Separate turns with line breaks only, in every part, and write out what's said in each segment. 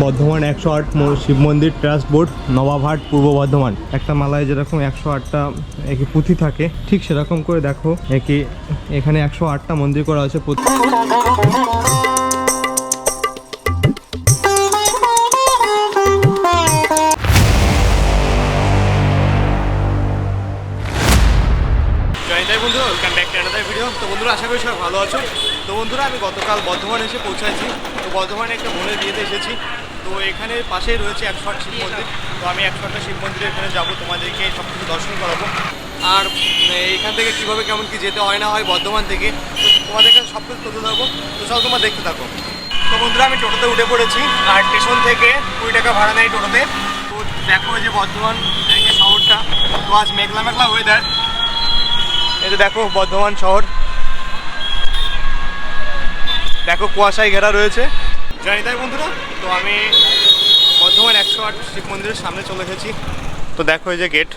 বর্ধমান একশো আট শিব মন্দির ট্রাস্ট বোর্ড, নবাবহাট পূর্ব বর্ধমান। একটা মালায় যেরকম একশো আটটা একই পুঁথি থাকে, ঠিক সেরকম করে দেখো একই এখানে একশো আটটা মন্দির করা আছে প্রতি- জয় জয় বন্ধু welcome back to another video তো বন্ধুরা, আশা করি ভালো আছো। তো বন্ধুরা, আমি গতকাল বর্ধমান এসে পৌঁছাইছি। তো বর্ধমানে একটা মনে বিয়েতে এসেছি। তো এখানে পাশেই রয়েছে একশো আট শিব মন্দির। তো আমি একশো আটটা শিব মন্দিরে এখানে যাব তোমাদেরকে সব কিছু দর্শন করাবো। আর উম, এইখান থেকে কীভাবে কেমন কি যেতে হয় না হয় বর্ধমান থেকে তো তোমাদের কাছে সব কিছু তুলে দেবো তো সব তোমার দেখতে থাকো। তো বন্ধুরা আমি টোটোতে উঠে পড়েছি আর স্টেশন থেকে কুড়ি টাকা ভাড়া নেয় টোটোতে। তো দেখো যে বর্ধমান শহরটা। তো আজ মেঘলা মেঘলা ওয়েদার এই দেখো বর্ধমান শহর। দেখো কুয়াশায় ঘেরা রয়েছে। জানি তাই বন্ধুরা। তো আমি বর্ধমান একশো আট শিব মন্দিরের সামনে চলে এসেছি। তো দেখো এই যে গেট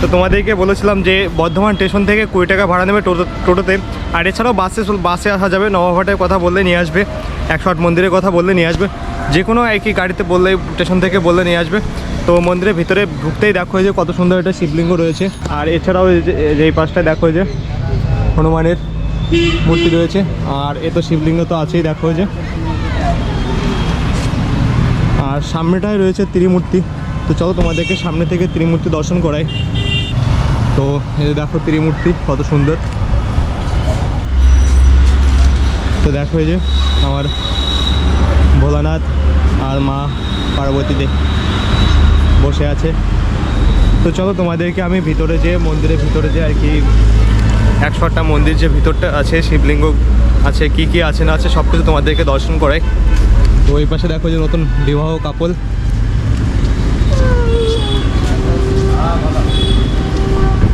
তো তোমাদেরকে বলেছিলাম যে বর্ধমান স্টেশন থেকে কুড়ি টাকা ভাড়া নেবে টোটো টোটোতে। আর এছাড়াও বাসে বাসে আসা যাবে, নবাবহাটের কথা বললে নিয়ে আসবে, একশো আট মন্দিরের কথা বললে নিয়ে আসবে। যে কোনো একই গাড়িতে বললে স্টেশন থেকে বললে নিয়ে আসবে। তো মন্দিরের ভিতরে ঢুকতেই দেখো যে কত সুন্দর একটা শিবলিঙ্গ রয়েছে। আর এছাড়াও এই পাশটায় দেখো যে হনুমানের মূর্তি রয়েছে। আর এ তো শিবলিঙ্গ তো আছেই, দেখো যে। আর সামনেটায় রয়েছে ত্রিমূর্তি। তো চলো তোমাদেরকে সামনে থেকে ত্রিমূর্তি দর্শন করাই। তো এই দেখো ত্রিমূর্তি, কত সুন্দর। তো দেখো এই যে আমার ভোলানাথ আর মা পার্বতী দে বসে আছে। তো চলো তোমাদেরকে আমি ভিতরে যে মন্দিরের ভিতরে যে আর কি একশো আটটা মন্দির যে ভিতরটা আছে, শিবলিঙ্গ আছে, কি কি আছে না আছে সব কিছু তোমাদেরকে দর্শন করাই। তো ওই পাশে দেখো যে নতুন বিবাহ কাপল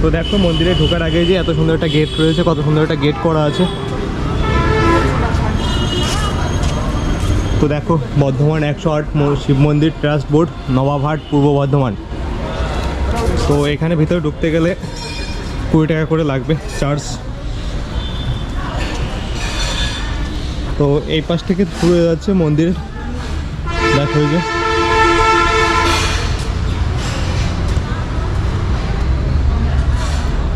তো দেখো মন্দিরে ঢোকার আগে যে এত সুন্দর একটা গেট রয়েছে, কত সুন্দর একটা গেট করা আছে। তো দেখো বর্ধমান একশো আট শিব মন্দির ট্রাস্ট বোর্ড, নবাবহাট পূর্ব বর্ধমান। তো এখানে ভিতরে ঢুকতে গেলে কুড়ি টাকা করে লাগবে চার্জ তো এই পাশ থেকে ঘুরে যাচ্ছে মন্দির। দেখো যে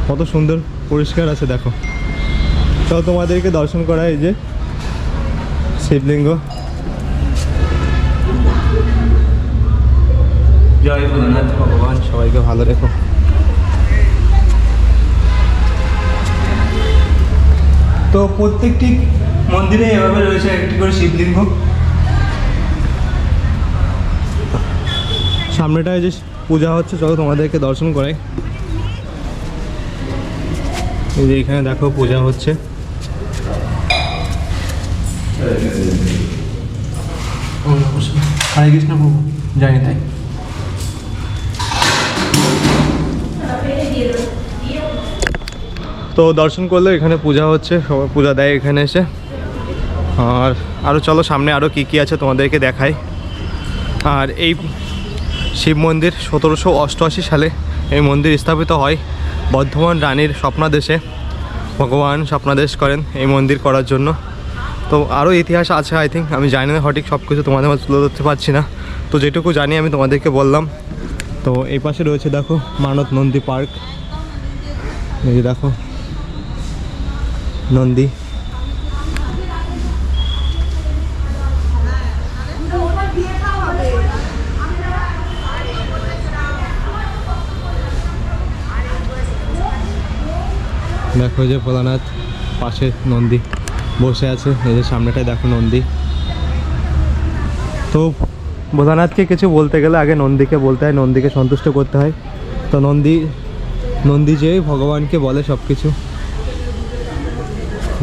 কত সুন্দর পরিষ্কার আছে দেখো। তো তোমাদেরকে দর্শন করা এই যে শিবলিঙ্গ। জয় ভোলানাথ ভগবান সবাইকে ভালো রেখো। তো প্রত্যেকটি মন্দিরে এভাবে রয়েছে একটি করে শিবলিঙ্গ। সামনেটায় যে পূজা হচ্ছে, চলো তোমাদেরকে দর্শন করাই। এই যে এখানে দেখো পূজা হচ্ছে। হরে কৃষ্ণ প্রভু জানি তাই তো দর্শন করলে এখানে পূজা হচ্ছে, সবাই পূজা দেয় এখানে এসে। আর আরও চলো, সামনে আরও কী কী আছে তোমাদেরকে দেখাই। আর এই শিব মন্দির সতেরোশো অষ্টআশি সালে এই মন্দির স্থাপিত হয় বর্ধমান রানীর স্বপ্নাদেশে। ভগবান স্বপ্নাদেশ করেন এই মন্দির করার জন্য। তো আরও ইতিহাস আছে আই থিঙ্ক আমি জানি না সঠিক সব কিছু তোমাদের মাঝে তুলে ধরতে পারছি না। তো যেটুকু জানি, আমি তোমাদেরকে বললাম। তো এই পাশে রয়েছে, দেখো মানত নন্দী পার্ক। এই দেখো, নন্দী। দেখো যে ভোলানাথ, পাশে নন্দী বসে আছে, এই যে সামনেটায় দেখো নন্দী। তো ভোলানাথকে কিছু বলতে গেলে আগে নন্দীকে বলতে হয়, নন্দীকে সন্তুষ্ট করতে হয়। তো নন্দী নন্দী যে ভগবানকে বলে সব কিছু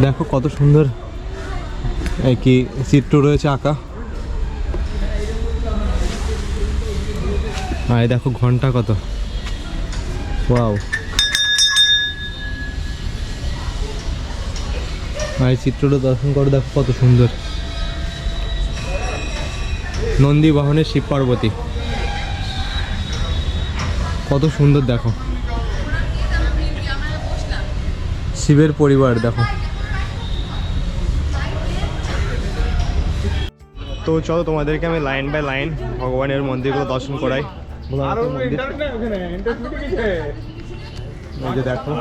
দেখো কত সুন্দর কি চিত্র রয়েছে আঁকা। আর দেখো ঘণ্টা কত। ওয়াও। এই চিত্রটা দর্শন করো দেখো কত সুন্দর। নন্দী বাহনের শিব পার্বতী। কত সুন্দর দেখো। শিবের পরিবার দেখো। তো চলো তোমাদেরকে আমি লাইন বাই লাইন ভগবানের মন্দিরগুলো দর্শন করাই। এই যে দেখো,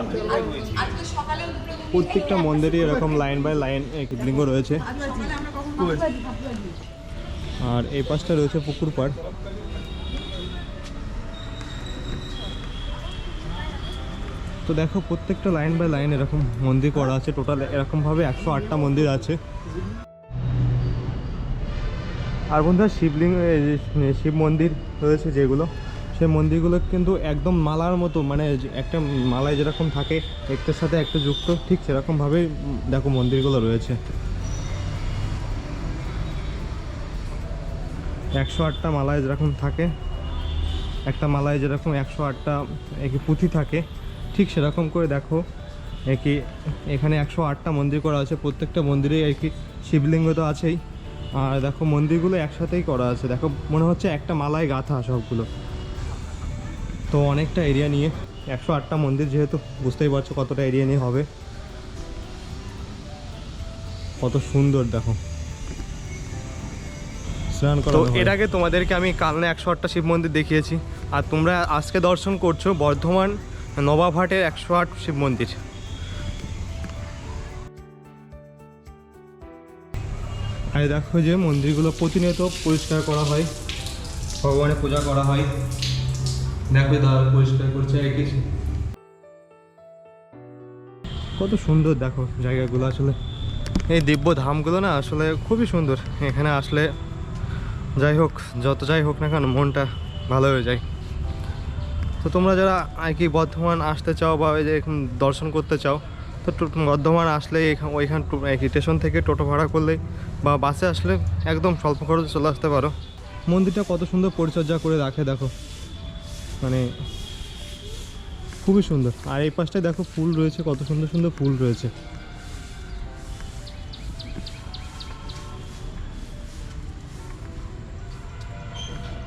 প্রত্যেকটা মন্দিরই এরকম লাইন বাই লাইন লিঙ্গ রয়েছে। আর এই পাশটা রয়েছে পুকুর পাড়। তো দেখো, প্রত্যেকটা লাইন বাই লাইন এরকম মন্দির করা আছে। টোটাল এরকমভাবে একশো আটটা মন্দির আছে। আর বন্ধুরা, শিবলিঙ্গ শিব মন্দির রয়েছে যেগুলো। সেই মন্দিরগুলো কিন্তু একদম মালার মতো মানে একটা মালায় যেরকম থাকে, একটার সাথে একটা যুক্ত, ঠিক সেরকমভাবেই দেখো মন্দিরগুলো রয়েছে। একশো আটটা মালায় যেরকম থাকে, একটা মালায় যেরকম একশো আটটা একই পুঁথি থাকে, ঠিক সেরকম করে দেখো, একই এখানে একশো আটটা মন্দির করা আছে, প্রত্যেকটা মন্দিরে আর কি শিবলিঙ্গ তো আছেই। আর দেখো মন্দিরগুলো একসাথেই করা আছে, দেখো মনে হচ্ছে একটা মালায় গাঁথা সবগুলো। তো অনেকটা এরিয়া নিয়ে একশো আটটা মন্দির যেহেতু বুঝতেই পারছ কতটা এরিয়া নিয়ে হবে। কত সুন্দর দেখো। স্নান করা তো এর আগে তোমাদেরকে আমি কালনে একশো আটটা শিব মন্দির দেখিয়েছি। আর তোমরা আজকে দর্শন করছ বর্ধমান নবাবহাটের একশো আট শিব মন্দির। আর দেখো যে মন্দিরগুলো প্রতিনিয়ত পরিষ্কার করা হয় ভগবানের পূজা করা হয়। দেখো দাদা পরিষ্কার করছে আর কিছু। কত সুন্দর দেখো জায়গাগুলো আসলে। এই দিব্য ধামগুলো না আসলে খুবই সুন্দর। এখানে আসলে যাই হোক, যত যাই হোক না কেন মনটা ভালো হয়ে যায়। তো তোমরা যারা আর কি বর্ধমান আসতে চাও বা ওই যে দর্শন করতে চাও, তো বর্ধমান আসলে ওইখান স্টেশন থেকে টোটো ভাড়া করলে বা বাসে আসলে একদম স্বল্প খরচে চলে আসতে পারো। মন্দিরটা কত সুন্দর পরিচর্যা করে রাখে দেখো। মানে খুবই সুন্দর। আর এই পাশটায় দেখো ফুল রয়েছে, কত সুন্দর সুন্দর ফুল রয়েছে।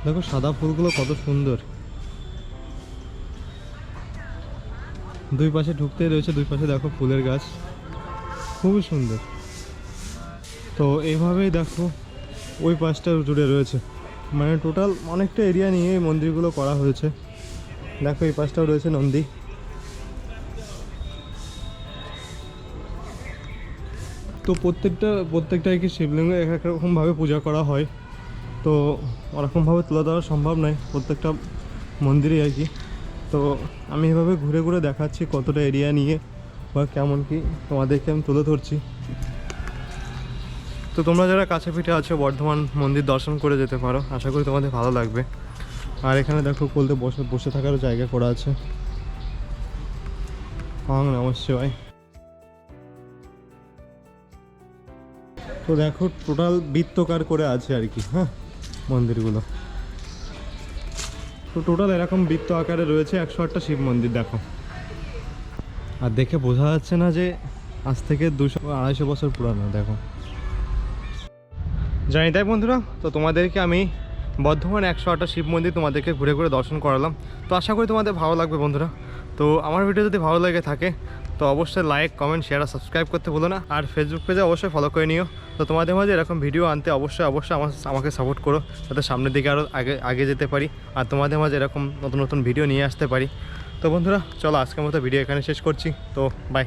দেখো সাদা ফুলগুলো কত সুন্দর। দুই পাশে ঢুকতেই রয়েছে, দুই পাশে দেখো ফুলের গাছ। খুবই সুন্দর। তো এইভাবেই দেখো ওই পাশটা জুড়ে রয়েছে। মানে টোটাল অনেকটা এরিয়া নিয়ে এই মন্দিরগুলো করা হয়েছে। দেখো, এই পাশটাও রয়েছে নন্দী। তো প্রত্যেকটা প্রত্যেকটা কি শিবলিঙ্গ এক এক রকমভাবে পূজা করা হয়? তো ওরকমভাবে তুলে দেওয়া সম্ভব নয়, প্রত্যেকটা মন্দিরে আর কি। তো আমি এভাবে ঘুরে ঘুরে দেখাচ্ছি কতটা এরিয়া নিয়ে বা কেমন কি তোমাদেরকে আমি তুলে ধরছি। তো তোমরা যারা কাছে পিঠে আছো, বর্ধমান মন্দির দর্শন করে যেতে পারো, আশা করি তোমাদের ভালো লাগবে। আর এখানে দেখো বলতে বসে বসে থাকারও জায়গা করা আছে। হং, নমস্কার। তো দেখো টোটাল বৃত্তকার করে আছে আর কি হ্যাঁ মন্দিরগুলো। তো টোটাল এরকম বৃত্ত আকারে রয়েছে একশো আটটা শিব মন্দির, দেখো। আর দেখে বোঝা যাচ্ছে না যে আজ থেকে দুশো আড়াইশো বছর পুরানো, দেখো। জানি তাই বন্ধুরা, তো তোমাদেরকে আমি বর্ধমান একশো আটটা শিব মন্দির তোমাদেরকে ঘুরে ঘুরে দর্শন করালাম। তো আশা করি তোমাদের ভালো লাগবে বন্ধুরা। তো আমার ভিডিও যদি ভালো লাগে থাকে, তো অবশ্যই লাইক কমেন্ট শেয়ার আর সাবস্ক্রাইব করতে ভুলো না। আর ফেসবুক পেজে অবশ্যই ফলো করে নিও। তো তোমাদের মাঝে এরকম ভিডিও আনতে অবশ্যই অবশ্যই আমার আমাকে সাপোর্ট করো। যাতে সামনের দিকে আরও আগে আগে যেতে পারি। আর তোমাদের মাঝে এরকম নতুন নতুন ভিডিও নিয়ে আসতে পারি। তো বন্ধুরা, চলো আজকের মতো ভিডিও এখানে শেষ করছি। তো বাই